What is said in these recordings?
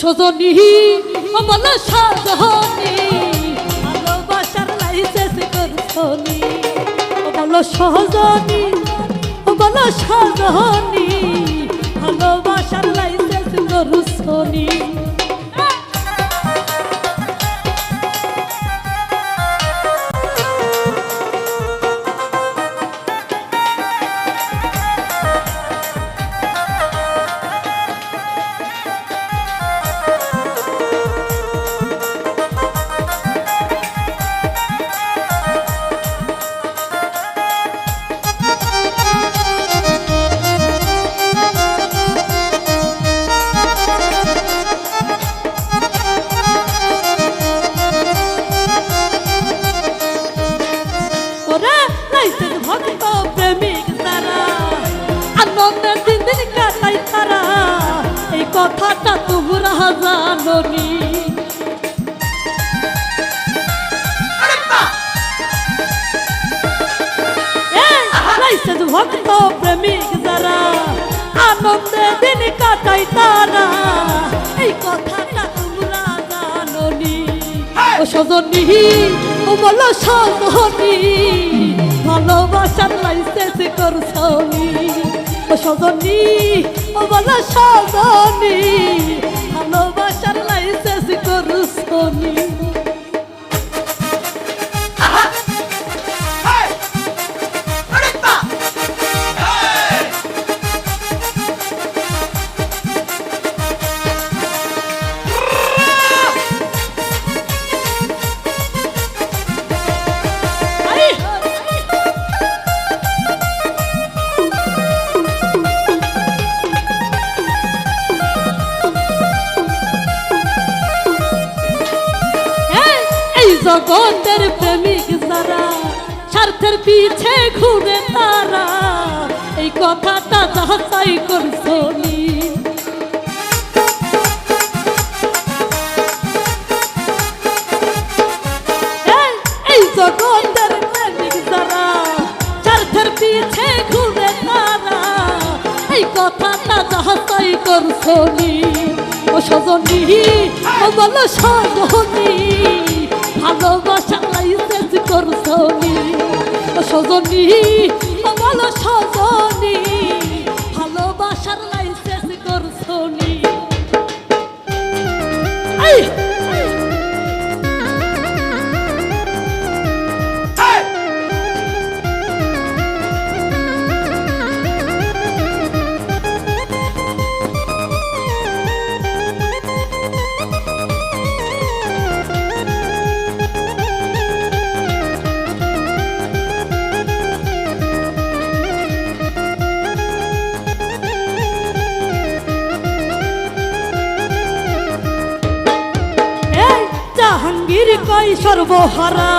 সজনী অমল সাজনী ভালোবাসার লাইসেন্স করছনি। অমল সজনী অমল সাজনী ভালোবাসার লাইসেন্স করছনি। কথাটা তোমরা লাইসেন্স ভক্ত প্রেমিক যারা আনন্দে দিন কাটাই তারা এই কথাটা তোমরা জাননি। ও সজনী ও বলো সজনী ভালোবাসার লাইসেন্স করছনি। ও সজনী ও বলা সজনী। এই, জগতের প্রেমিক যারা স্বার্থের পিছে ঘুরে তারা এই কথাটা যাচাই করছনি এই জগতের প্রেমিক যারা স্বার্থের পিছে ঘুরে তারা এই কথাটা যাচাই করছনি ও সজনী ও বলো সজনী ভালোবাসা লাইসেন্স করছনি সজনী বলো সজনী। সর্বহারা।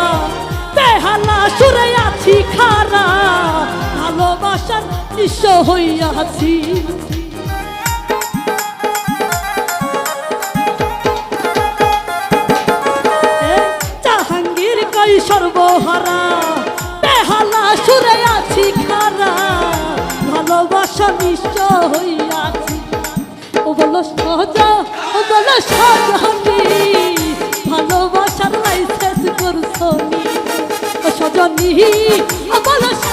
বেহালা সুরে আছি খারা। ভালোবাসার নিঃস্ব হইয়াছি। ও সজনী বলো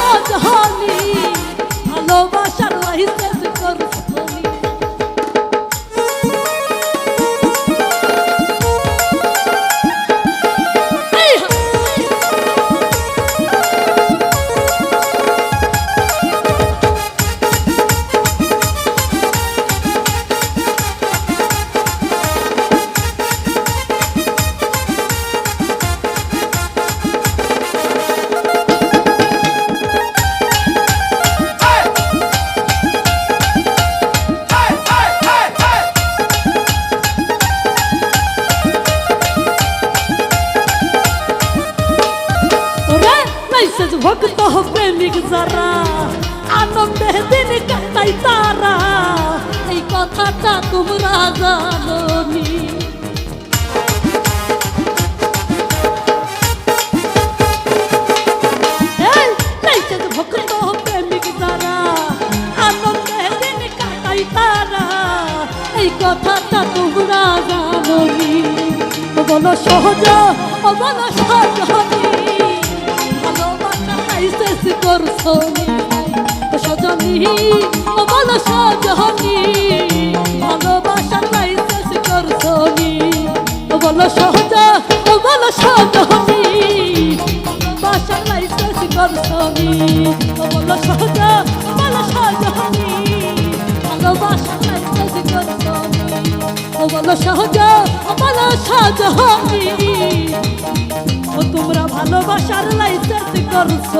ভক্ত প্রেমিক যারা, আনন্দে দিন কাটাই তারা। এই কথাটা তোমরা জানি ভক্ত প্রেমিক যারা, আনন্দে দিন কাটাই তারা। এই কথাটা তোমরা বলো সহজা, বলো ভালোবাসা লাইসেন্স করছ ও সজনী ও বলো সজনী, ভালোবাসা লাইসেন্স করছ ও বলো সহজা, ও বলো সজনী, ভালোবাসা লাইসেন্স করছ ও বলো সহজা, ও বলো সজনী, ভালোবাসা লাইসেন্স করছ ও বলো সহজা, ও তোমরা ভালোবাসার লাইসেন্স করছ